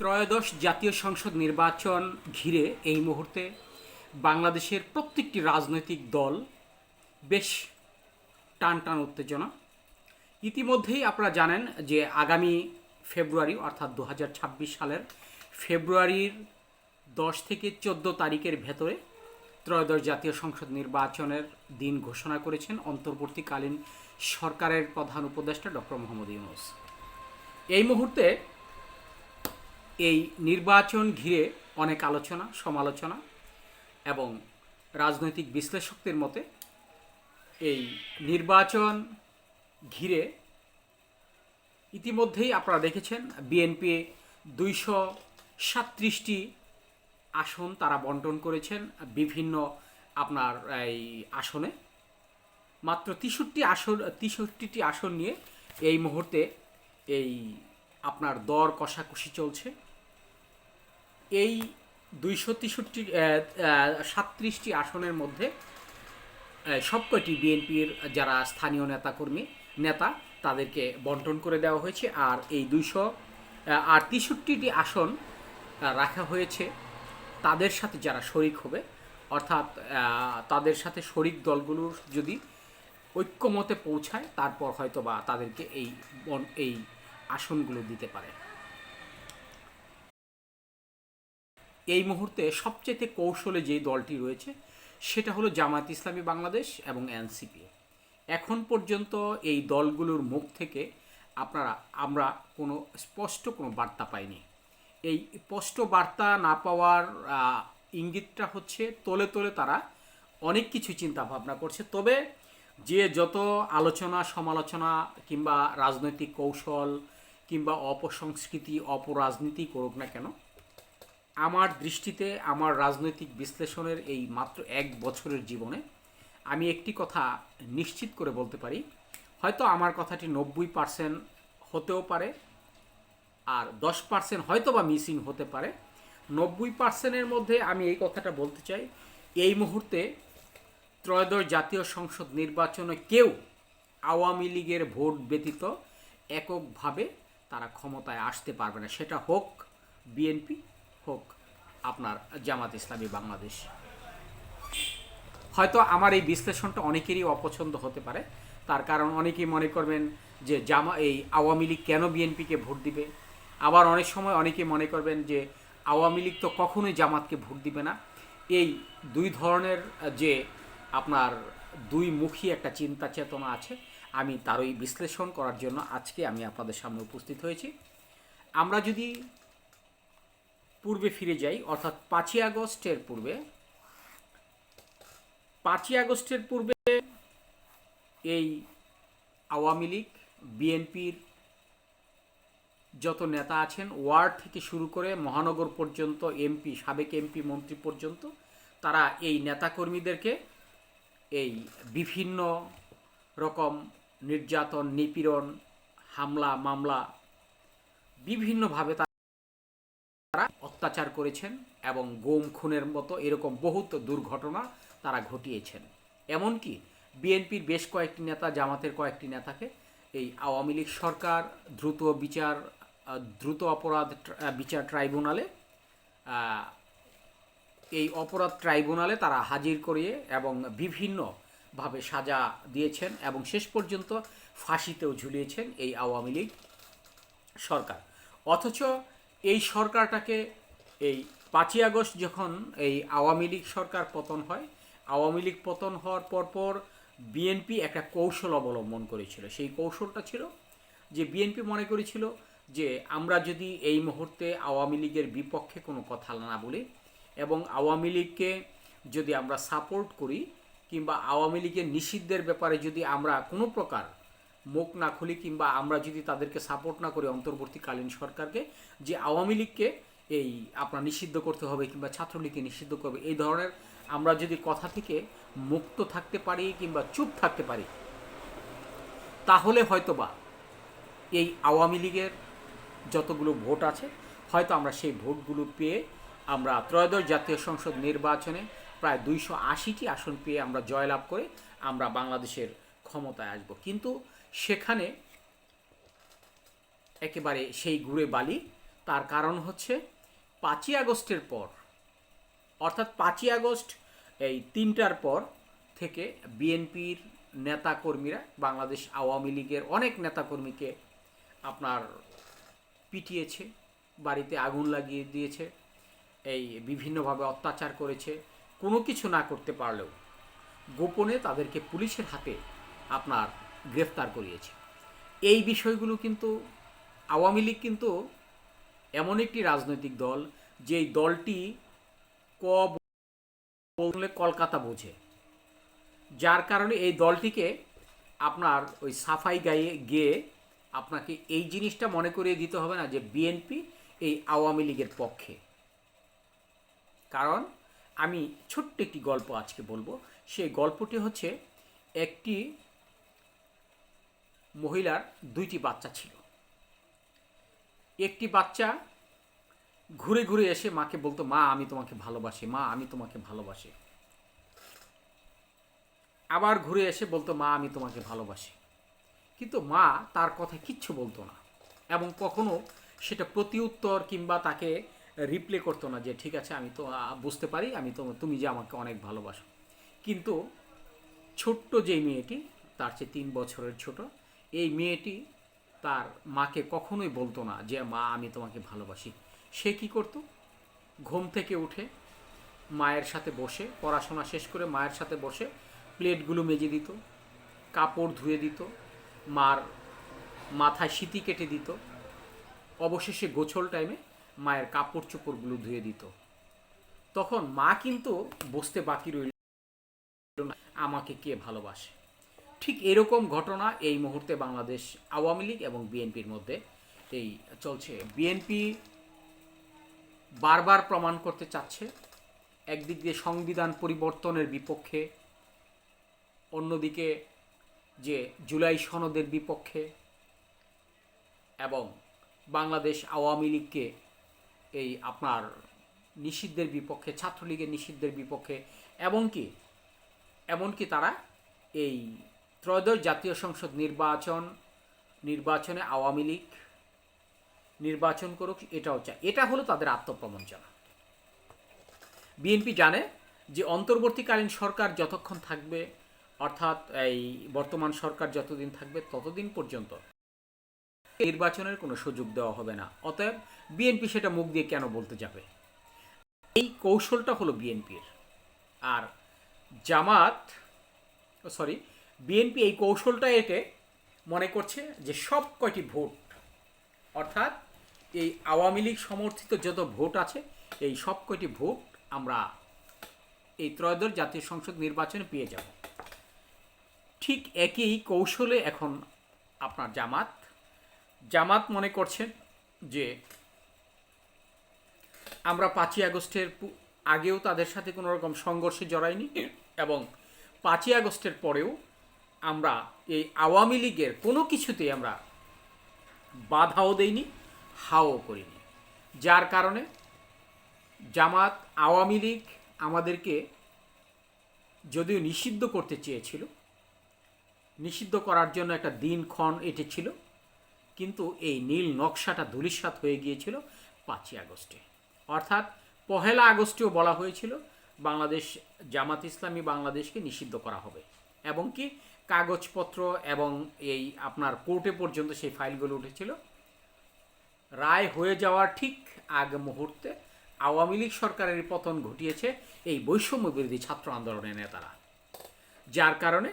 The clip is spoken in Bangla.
ত্রয়োদশ জাতীয় সংসদ নির্বাচন ঘিরে এই মুহূর্তে বাংলাদেশের প্রত্যেকটি রাজনৈতিক দল বেশ টান টান উত্তেজনা। ইতিমধ্যেই আপনারা জানেন যে আগামী ফেব্রুয়ারি, অর্থাৎ দু হাজার ছাব্বিশ সালের ফেব্রুয়ারির দশ থেকে চোদ্দ তারিখের ভেতরে ত্রয়োদশ জাতীয় সংসদ নির্বাচনের দিন ঘোষণা করেছেন অন্তর্বর্তীকালীন সরকারের প্রধান উপদেষ্টা ডক্টর মোহাম্মদ ইউনুস। এই মুহূর্তে এই নির্বাচন ঘিরে অনেক আলোচনা, সমালোচনা এবং রাজনৈতিক বিশ্লেষকদের মতে এই নির্বাচন ঘিরে ইতিমধ্যেই আপনারা দেখেছেন বিএনপি দুইশো সাতত্রিশটি আসন তারা বন্টন করেছেন বিভিন্ন আপনার এই আসনে। মাত্র তেষট্টি আসন, তেষট্টিটি আসন নিয়ে এই মুহূর্তে এই আপনার দর কষাকষি চলছে। এই দুইশো তেষট্টি সাতত্রিশটি আসনের মধ্যে সবকটি বিএনপির যারা স্থানীয় নেতাকর্মী, নেতা, তাদেরকে বন্টন করে দেওয়া হয়েছে। আর এই দুইশো আর তেষট্টিটি আসন রাখা হয়েছে। তাদের সাথে যারা শরিক হবে, অর্থাৎ তাদের সাথে শরিক দলগুলোর যদি ঐক্যমতে পৌঁছায়, তারপর হয়তো বা তাদেরকে এই এই আসনগুলো দিতে পারে। এই মুহূর্তে সবচেয়ে কৌশলে যে দলটি রয়েছে, সেটা হলো জামায়াত ইসলামী বাংলাদেশ এবং এনসিপি। এখন পর্যন্ত এই দলগুলোর মুখ থেকে আপনারা, আমরা কোনো স্পষ্ট কোনো বার্তা পাইনি। এই স্পষ্ট বার্তা না পাওয়ার ইঙ্গিতটা হচ্ছে তোলে তোলে তারা অনেক কিছু চিন্তা ভাবনা করছে। তবে যে যত আলোচনা, সমালোচনা কিংবা রাজনৈতিক কৌশল কিংবা অপসংস্কৃতি, অপরাজনীতি করুক না কেন আমার দৃষ্টিতে, আমার রাজনৈতিক বিশ্লেষণের এই মাত্র এক বছরের জীবনে আমি একটি কথা নিশ্চিত করে বলতে পারি। হয়তো আমার কথাটি নব্বই পার্সেন্ট হতেও পারে আর দশ পার্সেন্ট হয়তো বা মিসিং হতে পারে। নব্বই পার্সেন্টের মধ্যে আমি এই কথাটা বলতে চাই, এই মুহূর্তে ত্রয়োদশ জাতীয় সংসদ নির্বাচনে কেউ আওয়ামী লীগের ভোট ব্যতীত এককভাবে তারা ক্ষমতায় আসতে পারবে না। সেটা হোক বিএনপি, হোক আপনার জামাত ইসলামী বাংলাদেশ। হয়তো আমার এই বিশ্লেষণটা অনেকেরই অপছন্দ হতে পারে। তার কারণ অনেকেই মনে করবেন যে জামা এই আওয়ামী লীগ কেন বিএনপিকে ভোট দিবে? আবার অনেক সময় অনেকে মনে করবেন যে আওয়ামী লীগ তো কখনোই জামাতকে ভোট দিবে না। এই দুই ধরনের যে আপনার দুই মুখী একটা চিন্তা চেতনা আছে, আমি তারই বিশ্লেষণ করার জন্য আজকে আমি আপনাদের সামনে উপস্থিত হয়েছি। আমরা যদি পূর্বে ফিরে যাই, অর্থাৎ পাঁচই আগস্টের পূর্বে। পাঁচই আগস্টের পূর্বে এই আওয়ামী লীগ, বিএনপির যত নেতা আছেন, ওয়ার্ড থেকে শুরু করে মহানগর পর্যন্ত, এমপি, সাবেক এমপি, মন্ত্রী পর্যন্ত, তারা এই নেতাকর্মীদেরকে এই বিভিন্ন রকম নির্যাতন, নিপীড়ন, হামলা, মামলা, বিভিন্নভাবে অত্যাচার করেছেন এবং গোম খুনের মতো এরকম বহুত দুর্ঘটনা তারা ঘটিয়েছেন। এমনকি বিএনপির বেশ কয়েকটি নেতা, জামাতের কয়েকটি নেতাকে এই আওয়ামী লীগ সরকার দ্রুত বিচার, দ্রুত অপরাধ বিচার ট্রাইব্যুনালে এই অপরাধ ট্রাইব্যুনালে তারা হাজির করিয়ে এবং বিভিন্নভাবে সাজা দিয়েছেন এবং শেষ পর্যন্ত ফাঁসিতেও ঝুলিয়েছেন এই আওয়ামী লীগ সরকার। অথচ এই সরকারটাকে এই পাঁচই আগস্ট যখন এই আওয়ামী লীগ সরকার পতন হয়, আওয়ামী লীগ পতন হওয়ার পরপর বিএনপি একটা কৌশল অবলম্বন করেছিল। সেই কৌশলটা ছিল যে বিএনপি মনে করেছিল যে আমরা যদি এই মুহূর্তে আওয়ামী লীগের বিপক্ষে কোনো কথা না বলি এবং আওয়ামী লীগকে যদি আমরা সাপোর্ট করি কিংবা আওয়ামী লীগের নিষিদ্ধের ব্যাপারে যদি আমরা কোনো প্রকার মুখ না খুলি কিংবা আমরা যদি তাদেরকে সাপোর্ট না করি অন্তর্বর্তীকালীন সরকারকে, যে আওয়ামী লীগকে এই আপনার নিষিদ্ধ করতে হবে কিংবা ছাত্রলীগকে নিষিদ্ধ করবে, এই ধরনের আমরা যদি কথা থেকে মুক্ত থাকতে পারি কিংবা চুপ থাকতে পারি, তাহলে হয়তোবা এই আওয়ামী লীগের যতগুলো ভোট আছে, হয়তো আমরা সেই ভোটগুলো পেয়ে আমরা ত্রয়োদশ জাতীয় সংসদ নির্বাচনে প্রায় দুইশো আশিটি আসন পেয়ে আমরা জয়লাভ করে আমরা বাংলাদেশের ক্ষমতায় আসব। কিন্তু সেখানে একেবারে সেই ঘুরে বালি, তার কারণ হচ্ছে পাঁচই আগস্টের পর, অর্থাৎ পাঁচই আগস্ট এই তিনটার পর থেকে বিএনপির নেতাকর্মীরা, বাংলাদেশ আওয়ামী লীগের অনেক নেতাকর্মীকে আপনার পিটিয়েছে, বাড়িতে আগুন লাগিয়ে দিয়েছে, এই বিভিন্নভাবে অত্যাচার করেছে, কোনো কিছু না করতে পারলেও গোপনে তাদেরকে পুলিশের হাতে আপনার গ্রেফতার করিয়েছে। এই বিষয়গুলো কিন্তু আওয়ামী লীগ কিন্তু এমন একটি রাজনৈতিক দল, যেই দলটি ক বললে কলকাতা বোঝে। যার কারণে এই দলটিকে আপনার ওই সাফাই গায়ে গিয়ে আপনাকে এই জিনিসটা মনে করিয়ে দিতে হবে না যে বিএনপি এই আওয়ামী লীগের পক্ষে। কারণ আমি ছোট্ট একটি গল্প আজকে বলব। সেই গল্পটি হচ্ছে একটি মহিলার দুইটি বাচ্চা ছিল। একটি বাচ্চা ঘুরে ঘুরে এসে মাকে বলতো, মা, আমি তোমাকে ভালোবাসি, মা, আমি তোমাকে ভালোবাসি। আবার ঘুরে এসে বলতো, মা, আমি তোমাকে ভালোবাসি। কিন্তু মা তার কথা কিচ্ছু বলতো না এবং কখনো সেটা প্রতিউত্তর কিংবা তাকে রিপ্লে করতো না যে, ঠিক আছে, আমি তো বুঝতে পারি, আমি তো, তুমি যে আমাকে অনেক ভালোবাসো। কিন্তু ছোট্ট যে মেয়েটি, তার চেয়ে তিন বছরের ছোট, এই মেয়েটি তার মাকে কখনোই বলতো না যে, মা, আমি তোমাকে ভালোবাসি। সে কি করতো? ঘুম থেকে উঠে মায়ের সাথে বসে, পড়াশোনা শেষ করে মায়ের সাথে বসে প্লেটগুলো মেজে দিত, কাপড় ধুয়ে দিত, মার মাথায় সিটি কেটে দিত। অবশেষে গোছল টাইমে মায়ের কাপড় চোপড়গুলো ধুয়ে দিত। তখন মা কিন্তু বসতে বাকি রইল আমাকে কে ভালোবাসে? ঠিক এরকম ঘটনা এই মুহূর্তে বাংলাদেশ আওয়ামী লীগ এবং বিএনপির মধ্যে এই চলছে। বিএনপি বারবার প্রমাণ করতে চাচ্ছে, একদিক দিয়ে সংবিধান পরিবর্তনের বিপক্ষে, অন্যদিকে যে জুলাই সনদের বিপক্ষে এবং বাংলাদেশ আওয়ামী লীগকে এই আপনার নিষিদ্ধের বিপক্ষে, ছাত্রলীগের নিষিদ্ধের বিপক্ষে, এমনকি এমনকি তারা এই ত্রয়োদশ জাতীয় সংসদ নির্বাচন, নির্বাচনে আওয়ামী লীগ নির্বাচন করুক, এটাও চায় এটা হলো তাদের আত্মপ্রবঞ্চনা। বিএনপি জানে যে অন্তর্বর্তীকালীন সরকার যতক্ষণ থাকবে, অর্থাৎ এই বর্তমান সরকার যতদিন থাকবে, ততদিন পর্যন্ত নির্বাচনের কোনো সুযোগ দেওয়া হবে না। অতএব বিএনপি সেটা মুখ দিয়ে কেন বলতে যাবে? এই কৌশলটা হলো বিএনপির। আর জামাত, সরি বিএনপি এই কৌশলটা এটে মনে করছে যে সব কয়টি ভোট, অর্থাৎ এই আওয়ামী লীগ সমর্থিত যত ভোট আছে, এই সব কয়টি ভোট আমরা এই ত্রয়োদশ জাতীয় সংসদ নির্বাচনে পেয়ে যাব। ঠিক একই কৌশলে এখন আপনার জামাত জামাত মনে করছেন যে আমরা পাঁচই আগস্টের আগেও তাদের সাথে কোনো রকম সংঘর্ষে জড়াইনি এবং পাঁচই আগস্টের পরেও আমরা এই আওয়ামী লীগের কোনো কিছুতেই আমরা বাধাও দেইনি হাও করিনি। যার কারণে জামাত, আওয়ামী লীগ আমাদেরকে যদিও নিষিদ্ধ করতে চেয়েছিল, নিষিদ্ধ করার জন্য একটা দিনক্ষণ এটেছিল, কিন্তু এই নীল নকশাটা ধূলিসাৎ হয়ে গিয়েছিল পাঁচই আগস্টে। অর্থাৎ পহেলা আগস্টেও বলা হয়েছিল, বাংলাদেশ, জামাত ইসলামী বাংলাদেশকে নিষিদ্ধ করা হবে। এবং কি কাগজপত্র এবং এই আপনার কোর্টে পর্যন্ত সেই ফাইলগুলো উঠেছিল। রায় হয়ে যাওয়ার ঠিক আগ মুহূর্তে আওয়ামী লীগ সরকারের পতন ঘটিয়েছে এই বৈষম্য বিরোধী ছাত্র আন্দোলনের নেতারা। যার কারণে